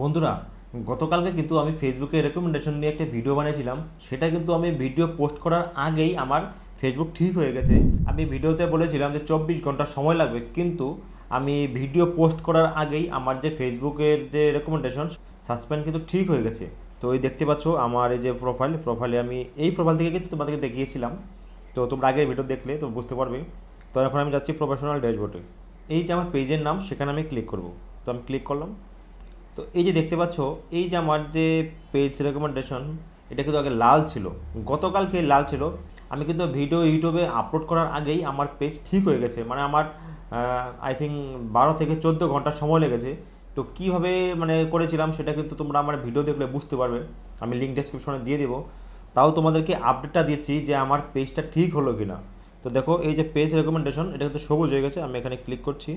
বন্ধুরা, গতকালকে কিন্তু আমি ফেসবুকে রেকমেন্ডেশন নিয়ে একটা ভিডিও বানিয়েছিলাম। সেটা কিন্তু আমি ভিডিও পোস্ট করার আগেই আমার ফেসবুক ঠিক হয়ে গেছে। আমি ভিডিওতে বলেছিলাম যে চব্বিশ ঘণ্টা সময় লাগবে, কিন্তু আমি ভিডিও পোস্ট করার আগেই আমার যে ফেসবুকের যে রেকমেন্ডেশন সাসপেন্ড কিন্তু ঠিক হয়ে গেছে। তো এই দেখতে পাচ্ছ আমার এই যে প্রোফাইল প্রোফাইলে আমি এই প্রোফাইল থেকে কিন্তু তোমাদেরকে দেখিয়েছিলাম। তো তোমরা আগের ভিডিও দেখলে তো বুঝতে পারবে। তো এখন আমি যাচ্ছি প্রফেশনাল ড্যাশবোর্ডে এই যে আমার পেজের নাম, সেখানে আমি ক্লিক করব। তো আমি ক্লিক করলাম। তো এই যে দেখতে পাচ্ছ, এই যে আমার যে পেজ রেকমেন্ডেশন এটা কিন্তু আগে লাল ছিল। গতকালকে লাল ছিল। আমি কিন্তু ভিডিও ইউটিউবে আপলোড করার আগেই আমার পেজ ঠিক হয়ে গেছে। মানে আমার আই থিঙ্ক বারো থেকে চোদ্দ ঘণ্টা সময় লেগেছে। তো কীভাবে মানে করেছিলাম সেটা কিন্তু তোমরা আমার ভিডিও দেখলে বুঝতে পারবে। আমি লিঙ্ক ডেসক্রিপশনে দিয়ে দেবো। তাও তোমাদেরকে আপডেটটা দিচ্ছি যে আমার পেজটা ঠিক হলো কি না তো দেখো, এই যে পেজ রেকমেন্ডেশন এটা কিন্তু সবুজ হয়ে গেছে। আমি এখানে ক্লিক করছি।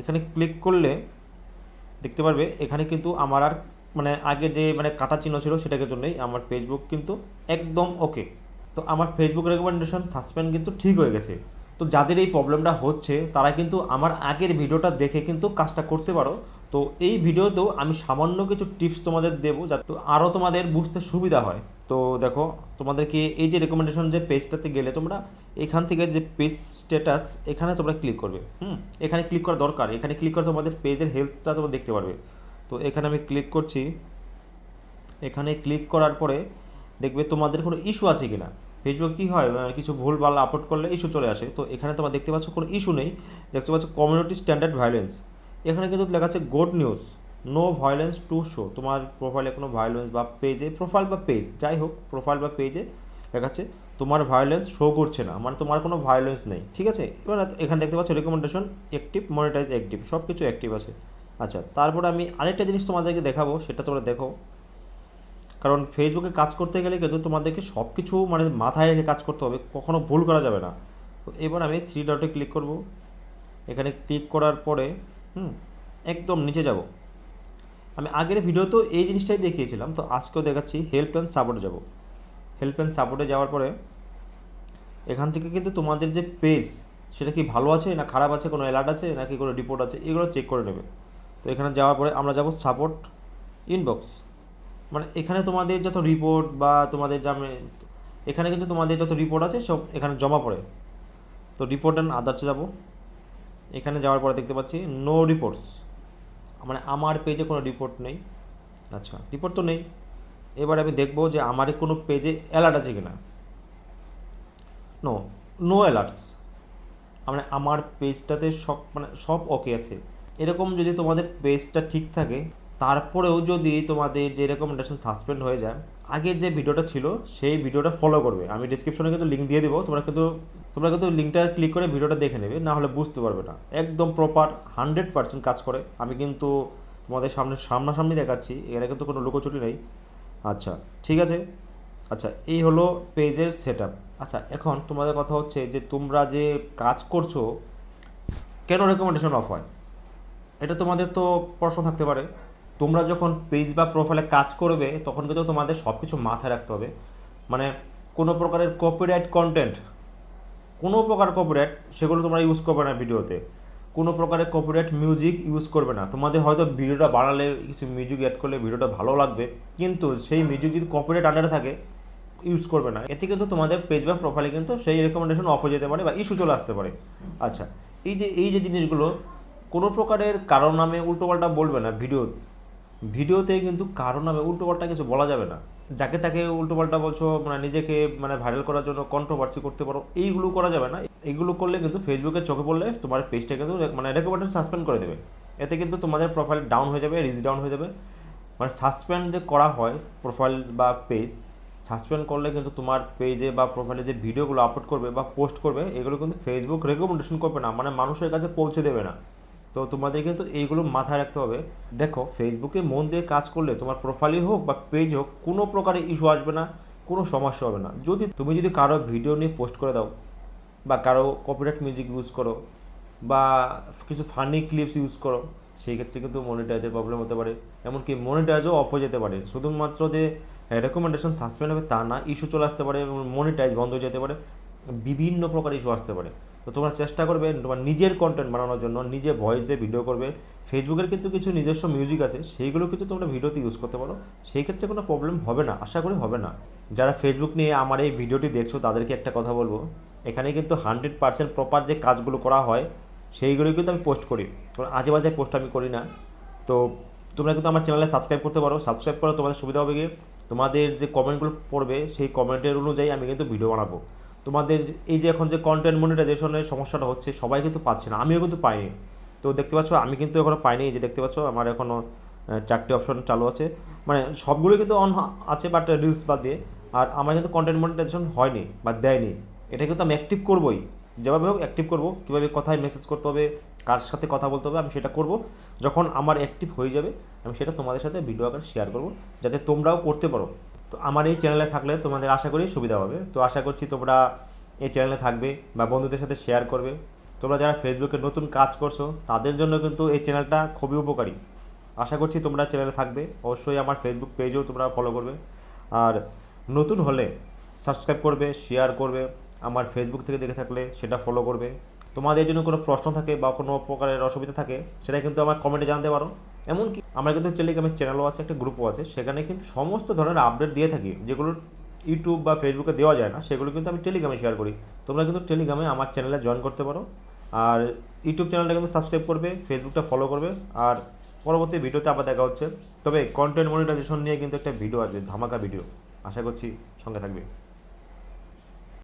এখানে ক্লিক করলে দেখতে পারবে। এখানে কিন্তু আমার আর মানে আগে যে মানে কাটা চিহ্ন ছিল সেটা কিন্তু নেই। আমার ফেসবুক কিন্তু একদম ওকে তো আমার ফেসবুক রেকমেন্ডেশন সাসপেন্ড কিন্তু ঠিক হয়ে গেছে। তো যাদের এই প্রবলেমটা হচ্ছে, তারা কিন্তু আমার আগের ভিডিওটা দেখে কিন্তু কাজটা করতে পারো। তো এই ভিডিওতেও আমি সামান্য কিছু টিপস তোমাদের দেবো যাতে আরও তোমাদের বুঝতে সুবিধা হয়। তো দেখো, তোমাদেরকে এই যে রেকমেন্ডেশন যে পেজটাতে গেলে তোমরা এখান থেকে যে পেজ স্ট্যাটাস এখানে তোমরা ক্লিক করবে। হুম? এখানে ক্লিক করা দরকার। এখানে ক্লিক করে তোমাদের পেজের হেলথটা তোমরা দেখতে পারবে। তো এখানে আমি ক্লিক করছি। এখানে ক্লিক করার পরে দেখবে তোমাদের কোনো ইস্যু আছে কিনা। ফেসবুক কী হয়? কিছু ভুলভাল আপলোড করলে ইস্যু চলে আসে। তো এখানে তোমরা দেখতে পাচ্ছ কোনো ইস্যু নেই। দেখতে পাচ্ছ কমিউনিটি স্ট্যান্ডার্ড ভায়োলেন্স এখানে কিন্তু লেখা আছে good news no violence to show তোমার প্রোফাইলে কোনো ভায়োলেন্স বা পেজে প্রোফাইল বা পেজ যাই হোক প্রোফাইল বা পেজে লেখা আছে, তোমার ভায়োলেন্স শো করছে না মানে তোমার কোনো ভায়োলেন্স নেই, ঠিক আছে? এবার এখানে দেখতে পাচ্ছ রেকমেন্ডেশন অ্যাক্টিভ মনিটাইজ অ্যাক্টিভ সব কিছু অ্যাক্টিভ আছে। আচ্ছা তারপর আমি আরেকটা জিনিস তোমাদেরকে দেখাবো, সেটা তোমরা দেখো। কারণ ফেসবুকে কাজ করতে গেলে কিন্তু তোমাদেরকে সব কিছু মানে মাথায় রেখে কাজ করতে হবে, কখনো ভুল করা যাবে না। তো এবার আমি থ্রি ডটে ক্লিক করব। এখানে ক্লিক করার পরে হুম, একদম নিচে যাব। আমি আগের ভিডিওতেও এই জিনিসটাই দেখিয়েছিলাম, তো আজকেও দেখাচ্ছি হেল্প অ্যান্ড সাপোর্টে যাব। হেল্প অ্যান্ড সাপোর্টে যাওয়ার পরে এখান থেকে কিন্তু তোমাদের যে পেজ সেটা কি ভালো আছে না খারাপ আছে, কোনো অ্যালার্ট আছে নাকি কোনো রিপোর্ট আছে, এগুলো চেক করে নেবে। তো এখানে যাওয়ার পরে আমরা যাব সাপোর্ট ইনবক্স মানে এখানে তোমাদের যত রিপোর্ট বা তোমাদের জামে এখানে কিন্তু তোমাদের যত রিপোর্ট আছে সব এখানে জমা পড়ে। তো রিপোর্ট অ্যান্ড আদার্সে যাব। এখানে যাওয়ার পরে দেখতে পাচ্ছি নো রিপোর্টস মানে আমার পেজে কোনো রিপোর্ট নেই। আচ্ছা রিপোর্ট তো নেই। এবার আমি দেখব যে আমার কোনো পেজে অ্যালার্ট আছে কি না নো নো অ্যালার্টস মানে আমার পেজটাতে সব মানে সব ওকে আছে। এরকম যদি তোমাদের পেজটা ঠিক থাকে তারপরেও যদি তোমাদের যে রেকমেন্ডেশন সাসপেন্ড হয়ে যায়, আগের যে ভিডিওটা ছিল, সেই ভিডিওটা ফলো করবে। আমি ডিসক্রিপশনে কিন্তু লিঙ্ক দিয়ে দেবো। তোমরা কিন্তু তোমরা কিন্তু লিঙ্কটা ক্লিক করে ভিডিওটা দেখে নেবে, না হলে বুঝতে পারবে না। একদম প্রপার হান্ড্রেড পার্সেন্ট কাজ করে। আমি কিন্তু তোমাদের সামনে, সামনাসামনি দেখাচ্ছি, এখানে কিন্তু কোনো লুকোচুরি নেই। আচ্ছা ঠিক আছে? আচ্ছা এই হলো পেজের সেট আচ্ছা এখন তোমাদের কথা হচ্ছে যে তোমরা যে কাজ করছ, কেন রেকমেন্ডেশন অফ হয়? এটা তোমাদের তো প্রশ্ন থাকতে পারে। তোমরা যখন পেজ বা প্রোফাইলে কাজ করবে, তখন কিন্তু তোমাদের সব কিছু মাথায় রাখতে হবে। মানে কোনো প্রকারের কপিরাইট কন্টেন্ট কোনো প্রকার কপিরাইট সেগুলো তোমরা ইউজ করবে না ভিডিওতে। কোনো প্রকারের কপিরাইট মিউজিক ইউজ করবে না। তোমাদের হয়তো ভিডিওটা বানালে কিছু মিউজিক অ্যাড করলে ভিডিওটা ভালো লাগবে, কিন্তু সেই মিউজিক যদি কপিরাইট আন্ডারে থাকে ইউজ করবে না। এতে কিন্তু তোমাদের পেজ বা প্রোফাইলে কিন্তু সেই রেকমেন্ডেশন অফ হয়ে যেতে পারে বা ইস্যু চলে আসতে পারে। আচ্ছা এই যে এই যে জিনিসগুলো, কোনো প্রকারের কারণ নামে উল্টোপাল্টা বলবে না ভিডিও ভিডিওতে কিন্তু কারও নামে উল্টোপাল্টা কিছু বলা যাবে না। যাকে তাকে উল্টোপাল্টা বলছো মানে নিজেকে মানে ভাইরাল করার জন্য কন্ট্রোভার্সি করতে পারো, এইগুলো করা যাবে না। এইগুলো করলে কিন্তু ফেসবুকে চোখে পড়লে তোমার পেজটা কিন্তু মানে রেকমেন্ডেশন সাসপেন্ড করে দেবে। এতে কিন্তু তোমাদের প্রোফাইল ডাউন হয়ে যাবে রিচ ডাউন হয়ে যাবে। মানে সাসপেন্ড যে করা হয় প্রোফাইল বা পেজ সাসপেন্ড করলে কিন্তু তোমার পেজে বা প্রোফাইলে যে ভিডিওগুলো আপলোড করবে বা পোস্ট করবে, এগুলো কিন্তু ফেসবুক রেকমেন্ডেশন করবে না। মানে মানুষের কাছে পৌঁছে দেবে না। তো তোমাদের কিন্তু এইগুলো মাথায় রাখতে হবে। দেখো ফেসবুকে মন দিয়ে কাজ করলে তোমার প্রোফাইলই হোক বা পেজ হোক, কোনো প্রকারের ইস্যু আসবে না, কোনো সমস্যা হবে না। যদি তুমি যদি কারও ভিডিও নিয়ে পোস্ট করে দাও, বা কারও কপিরাইট মিউজিক ইউজ করো, বা কিছু ফানি ক্লিপস ইউজ করো, সেই ক্ষেত্রে কিন্তু মনিটাইজের প্রবলেম হতে পারে। এমনকি মনিটাইজও অফ হয়ে যেতে পারে। শুধুমাত্র যে রেকমেন্ডেশন সাসপেন্ড হবে তা না ইস্যু চলে আসতে পারে এবং মনিটাইজ বন্ধ হয়ে যেতে পারে। বিভিন্ন প্রকার ইস্যু আসতে পারে। তো তোমরা চেষ্টা করবে তোমার নিজের কন্টেন্ট বানানোর জন্য, নিজে ভয়েস দিয়ে ভিডিও করবে। ফেসবুকের কিন্তু কিছু নিজস্ব মিউজিক আছে, সেইগুলো কিন্তু তোমরা ভিডিওতে ইউজ করতে পারো। সেই ক্ষেত্রে কোনো প্রবলেম হবে না, আশা করি হবে না। যারা ফেসবুক নিয়ে আমার এই ভিডিওটি দেখছ, তাদেরকে একটা কথা বলব। এখানে কিন্তু হান্ড্রেড পার্সেন্ট প্রপার যে কাজগুলো করা হয়, সেইগুলো কিন্তু আমি পোস্ট করি। কোনো আজে বাজে পোস্ট আমি করি না। তো তোমরা কিন্তু আমার চ্যানেলে সাবস্ক্রাইব করতে পারো। সাবস্ক্রাইব করে তোমাদের সুবিধা হবে গিয়ে। তোমাদের যে কমেন্টগুলো পড়বে, সেই কমেন্টের অনুযায়ী আমি কিন্তু ভিডিও বানাবো। তোমাদের এই যে এখন যে কন্টেন্ট মনিটাইজেশনের সমস্যাটা হচ্ছে, সবাই কিন্তু পাচ্ছে না, আমিও কিন্তু পাইনি। তো দেখতে পাচ্ছ, আমি কিন্তু এখনও পাইনি যে দেখতে পাচ্ছ, আমার এখনও চারটে অপশন চালু আছে। মানে সবগুলো কিন্তু অন আছে বাট রিলস বাদ দিয়ে। আর আমার কিন্তু কন্টেন্ট মনিটাইজেশন হয়নি, বা দেয়নি। এটা কিন্তু আমি অ্যাক্টিভ করবোই। যেভাবে হোক অ্যাক্টিভ করব, কীভাবে কোথায় মেসেজ করতে হবে, কার সাথে কথা বলতে হবে, আমি সেটা করব। যখন আমার অ্যাক্টিভ হয়ে যাবে, আমি সেটা তোমাদের সাথে ভিডিও আকারে শেয়ার করব, যাতে তোমরাও করতে পারো। তো আমার এই চ্যানেলে থাকলে তোমাদের আশা করি সুবিধা হবে। তো আশা করছি তোমরা এই চ্যানেলে থাকবে বা বন্ধুদের সাথে শেয়ার করবে। তোমরা যারা ফেসবুকে নতুন কাজ করছ, তাদের জন্য কিন্তু এই চ্যানেলটা খুবই উপকারী। আশা করছি তোমরা চ্যানেলে থাকবে। অবশ্যই আমার ফেসবুক পেজেও তোমরা ফলো করবে। আর নতুন হলে সাবস্ক্রাইব করবে শেয়ার করবে। আমার ফেসবুক থেকে দেখে থাকলে সেটা ফলো করবে। তোমাদের জন্য কোনো প্রশ্ন থাকে বা কোনো প্রকারের অসুবিধা থাকে, সেটা কিন্তু আমার কমেন্টে জানতে পারো। এমনকি আমার কিন্তু টেলিগ্রামের চ্যানেলও আছে, একটা গ্রুপও আছে, সেখানে কিন্তু সমস্ত ধরনের আপডেট দিয়ে থাকি, যেগুলো ইউটিউব বা ফেসবুকে দেওয়া যায় না, সেগুলো কিন্তু আমি টেলিগ্রামে শেয়ার করি। তোমরা কিন্তু টেলিগ্রামে আমার চ্যানেলে জয়েন করতে পারো। আর ইউটিউব চ্যানেলটা কিন্তু সাবস্ক্রাইব করবে ফেসবুকটা ফলো করবে, আর পরবর্তী ভিডিওতে আবার দেখা হচ্ছে। তবে কন্টেন্ট মনিটাইজেশন নিয়ে কিন্তু একটা ভিডিও আসবে, ধামাকা ভিডিও আশা করছি সঙ্গে থাকবে।